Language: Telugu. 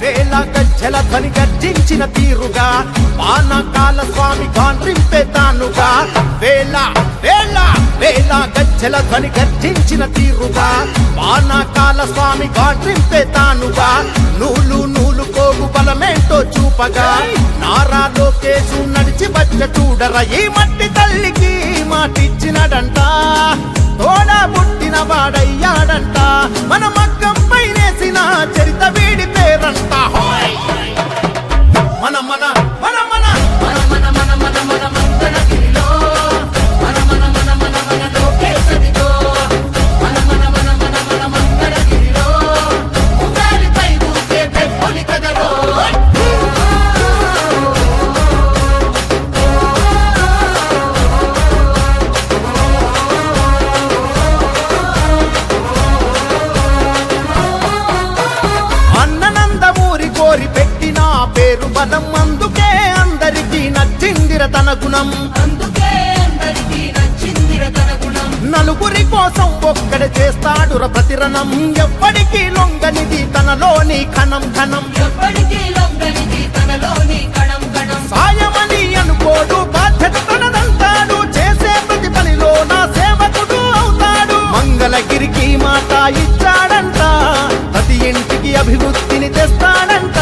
వేల గజ్జల ధ్వని గర్జించిన తీరుగా పానకాల స్వామి గాండ్రింపే తానుగా. వేల వేల వేల గజ్జల ధ్వని గర్జించిన తీరుగా పానకాల స్వామి గాండ్రింపే తానుగా. నూలు నూలు కోగు బలమేంటో చూపగా నారా లోకేశు నడిచి బచ్చ చూడర ఈ మట్టి తల్లికి మాటిచ్చినడంటా గుణం. అందుకే అందరికీ నచ్చిందిర తన గుణం. నలుగురి కోసం ఒక్కడే చేస్తాడు ప్రతిరణం. ఎప్పటికీ లొంగనిది తనలోని కణం ఘనం. అనుకోడు బాధ్యత చేసే ప్రతి మాట ఇచ్చాడంట. ప్రతి ఇంటికి అభివృద్ధిని తెస్తాడంట.